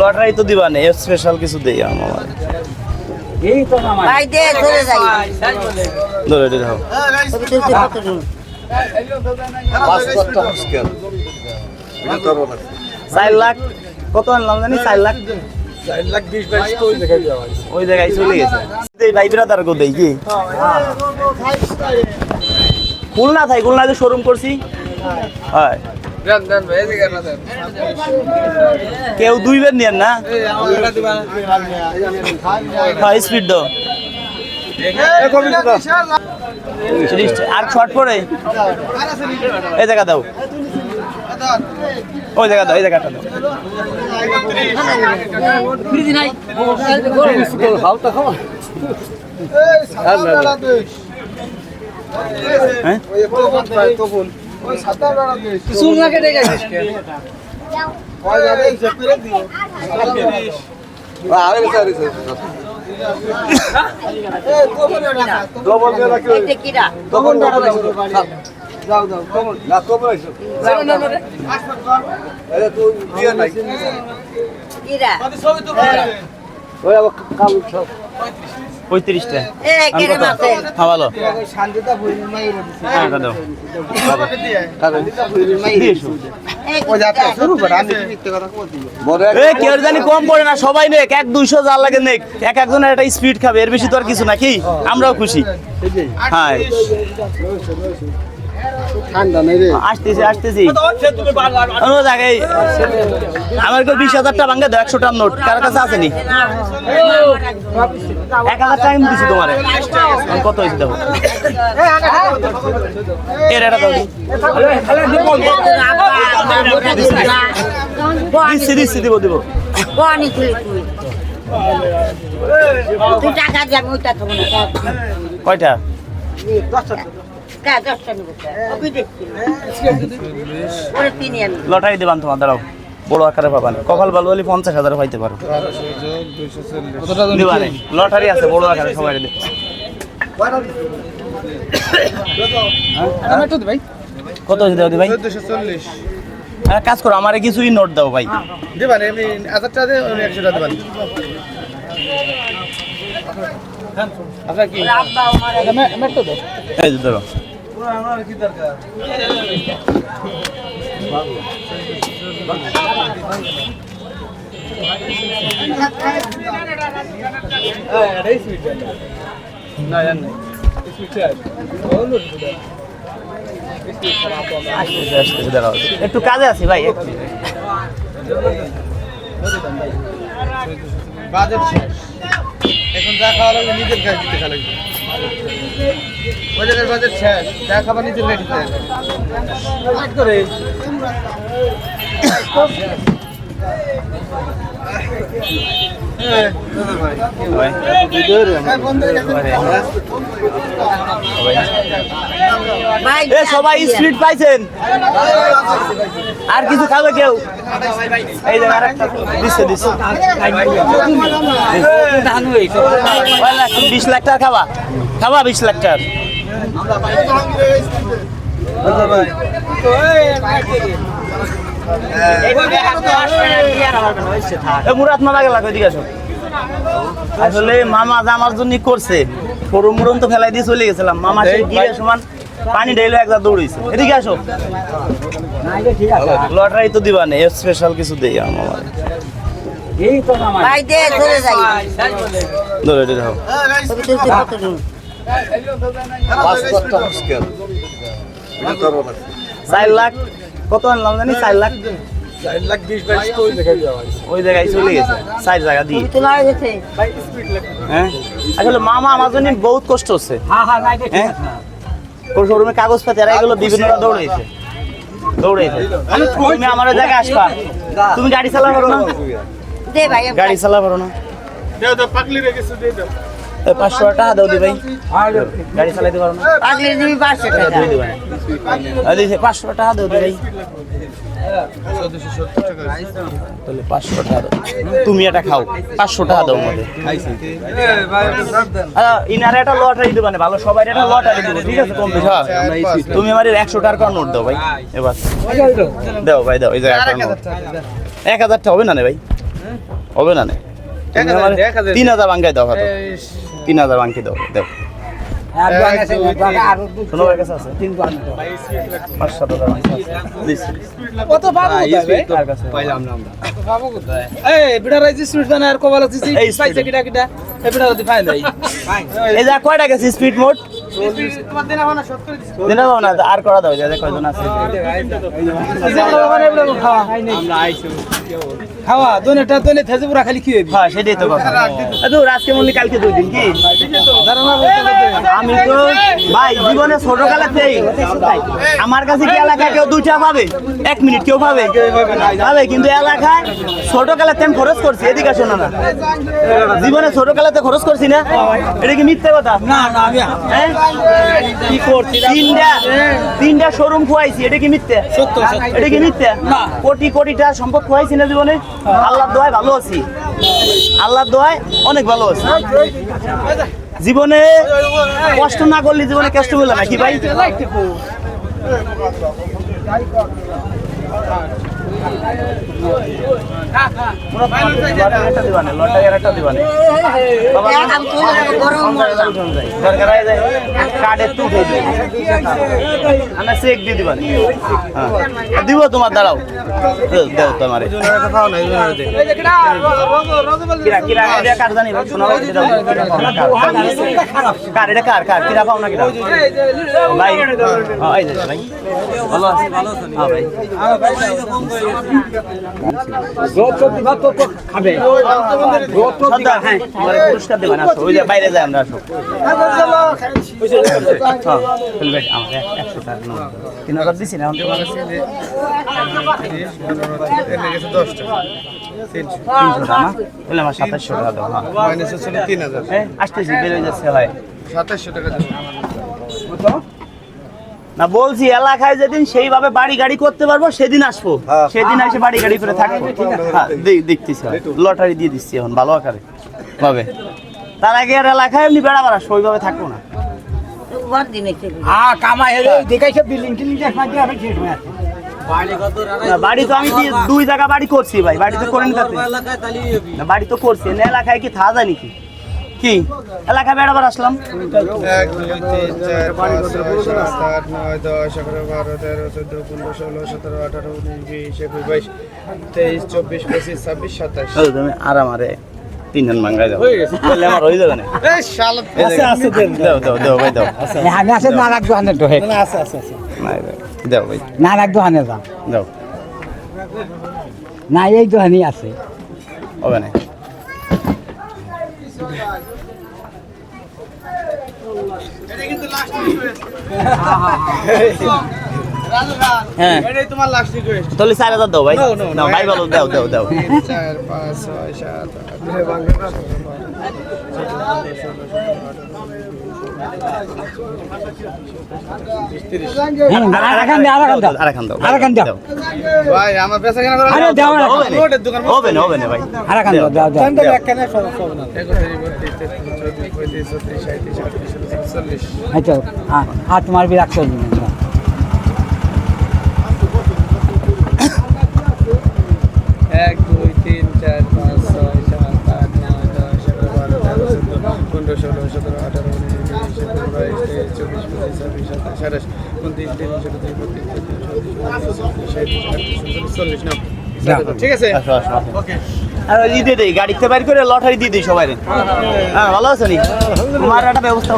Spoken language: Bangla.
লটারি তো দিবা না স্পেশাল কিছু দেই আমার। চার লাখ কত আনলাম জানি? চার লাখ। ওই জায়গায় চলে গেছে। এই ভাই বিরাদার গো দেই কি? খুলনা থাই খুলনা শোরুম করছি। হয়। কেউ দুই বের নিয়েন না? হ্যাঁ স্পিড আর শর্ট পরে? এই জায়গা দাও। ওই জায়গা দাও এই জায়গাটা দাও। হ্যাঁ? এটা কিরা কিরা পঁয়ত্রিশটা এ কেরে মারছে হ্যাঁ ভালো এটা দাও দিয়ে এসো। এ কেউ জানি কম পড়ে না সবাই নেক এক দুইশো যার লাগে নেক। এক একজনের একটা স্পিড খাবে এর বেশি তো আর কিছু নাকি আমরাও খুশি। হ্যাঁ। আসতেছি আসতেছি। জায়গায় আমার কেউ বিশ হাজার টাকা ভাঙ্গে দাও একশো টাকার নোট। কার কাছে আসেনি এক হাজার টাইম দিছি তোমার। কত হয়েছে দেখো। এর এটা দাও। দিচ্ছি দিচ্ছি দিব কয়টা? ওরে কিনি আমি লটারি দেবান তোমার দাঁড়াও। বড় আকারে পাবান কপাল ভালো হলে পঞ্চাশ হাজার পাইতে পারো। লটারি আছে বড় আকারে সবাই দে কত হয়েছে দাও ভাই? হ্যাঁ কাজ করো আমার কিছুই নোট দাও ভাই। দেবান এমনি হাজার টাকা একশো টাকা দেবান। আপনার কি? না জান নাই একটু কাজে আছি ভাই। বাজেট শেষ। এখন যা খাওয়া লাগবে নিজের গায়ে দিতে খাওয়া লাগবে জায়গায় বাজেট শেষ। যা খাবার করে। ভাই। ভাই। এ সবাই স্পিড পাইছেন? আর কিছু খাবে কেউ? এই যে দিচ্ছে দিচ্ছে বিশ লাখ টাকা খাবা। খাবা বিশ লাখ টাকা আসলে মামা আমার জন্য করছে সরু মুরন তো ফেলাই দিয়ে চলে গেছিলাম মামা সেই গিয়ে সমান পানি ঢেলে একবার দৌড়েছে এদিকে আসো লটারি তো দিবা না স্পেশাল কিছু দেই আমার যাই ধরে ধরে কত চার লাখ? কত আনলাম জানি? চার লাখ। চার লাখ বিশ বাইশ তো ওই জায়গায় যাওয়া ওই জায়গায় চলে গেছে। চার জায়গা দিয়ে। ছবি তোলা হয়ে হ্যাঁ? আসলে মামা আমার জন্য বহুত কষ্ট হচ্ছে। হ্যাঁ ওর শোরুমে কাগজ পাতি আর এগুলো বিভিন্ন দৌড়েছে দৌড়েছে তুমি আমার জায়গায় আসবা। তুমি গাড়ি চালা পারো না? গাড়ি চালা পারো না? পাঁচশো টাকা দাও দি ভাই। গাড়ি চালাইতে পারো না। পাঁচশো টাকা। দিয়ে দিবেন পাঁচশো টাকা দাও দি ভাই। তাহলে পাঁচশো টাকা দাও। তুমি এটা খাও। পাঁচশো টাকা দাও মধ্যে ইনারে একটা লটারি দিবা না ভালো। সবাই একটা লটারি দিব ঠিক আছে কম বেশি। হ্যাঁ। তুমি আমার একশো টাকার নোট দাও ভাই। এবার। দাও ভাই দাও এই নোট। এক হাজারটা হবে না রে ভাই? হবে না নে? এক হাজার, আমার তিন হাজার বাঙ্কাই দাও হাতে। তিন হাজার আংটি দেবো। যা কয়টা গেছে? স্পিড মোড তোমার দেনা পাবো না আর করা দাও যাতে কয়জন আছে খাওয়া। দোনেটা দোনে থেজে পুরা খালি কি হইবি? হ্যাঁ সেটাই তো কথা তো আজকে মনে কালকে দুই দিন কি। আমি তো ভাই। জীবনে ছোটকালেতেই আমার কাছে কি এলাকায় কেউ দুইটা পাবে? এক মিনিট কেউ পাবে? পাবে কিন্তু এলাকায় ছোট ছোটকালেতে আমি খরচ করছি এদিকে শোনো না জীবনে ছোট ছোটকালেতে খরচ করছি না। এটা কি মিথ্যে কথা? না, না, আমি হ্যাঁ? কি করছি? তিনটা তিনটা শোরুম খুয়াইছি এটা কি মিথ্যে। এটা কি মিথ্যে? কোটি কোটি টাকা সম্পদ খুয়াইছি না জীবনে? আল্লাহর দোয়ায় ভালো আছি। আল্লাহর দোয়ায় অনেক ভালো আছি। জীবনে কষ্ট না করলে জীবনে কষ্ট হলো নাকি ভাই? দিব তোমার দাঁড়াও দেও, তোমারে। কিরা এটা কার। কিরা কার? পাও না কিরা ভাই যে ভাই ভালো আছে হ্যাঁ ভাই হ্যাঁ। বাইরে আমরা তিন হাজার দিছি না গেছে দশটা। তিনশো। টাকা তাহলে আমার সাতাশশো টাকা আসতেছি বেরোয় যাচ্ছে সাতাশশো টাকা দেবো। না বলছি এলাকায় যেদিন সেইভাবে বাড়ি গাড়ি করতে পারব সেদিন আসব। সেদিন এসে বাড়ি গাড়ি করে থাকব। হ্যাঁ, দে- দেখতেছি লটারি দিয়ে দিচ্ছি এখন ভালো আকারে। ভাবে তার আগে আর এলাকায় এমনি বেড়া বেড়া ওইভাবে থাকব না। হ্যাঁ, হয়ে। বাড়ি তো আমি দুই জায়গা বাড়ি করছি ভাই বাড়ি তো বাড়ি তো করছি না এলাকায় কি থা যায় নাকি? কি? এলাকায় বেড়াবার আসলাম। এক দুই তিন চার পাঁচ ছয় সাত আট নয় দশ এগারো বারো তেরো চোদ্দ পনেরো ষোলো সতেরো আঠারো উনিশ বিশ একুশ বাইশ তেইশ চব্বিশ পঁচিশ ছাব্বিশ সাতাশ। তুমি আরাম আরে তিনজন আমার হয়ে যাবে না। এই শালা এই যে- দাও দাও দাও ভাই দাও। আমি আছে না রাখব হানে তো হে। নাই, দাও। দাও ভাই। না রাখব হানে যাও দাও। না এই তো হানি আছে। হবে না। হ্যাঁ তাহলে চার হাজার দাও ভাই না ভাই বলো দাও দাও দাও চার পাঁচ ছয় সাত আরে তোমার বি রাখতে এক দুই তিন চার পাঁচ ছয় সাত আট নয় দশ এগারো বারো তেরো চোদ্দ পনেরো ষোলো সতেরো আঠারো বাইশ চব্বিশ পঁচিশ ছাব্বিশ সাতাশ আঠাশ উনত্রিশ তিরিশ একত্রিশ বত্রিশ তেত্রিশ চল্লিশ নাম ঠিক আছে। আর দিয়ে দেই গাড়িতে বাইর করে লটারি দিয়ে দিই সবাই হ্যাঁ ভালো আছো নি? তোমার একটা ব্যবস্থা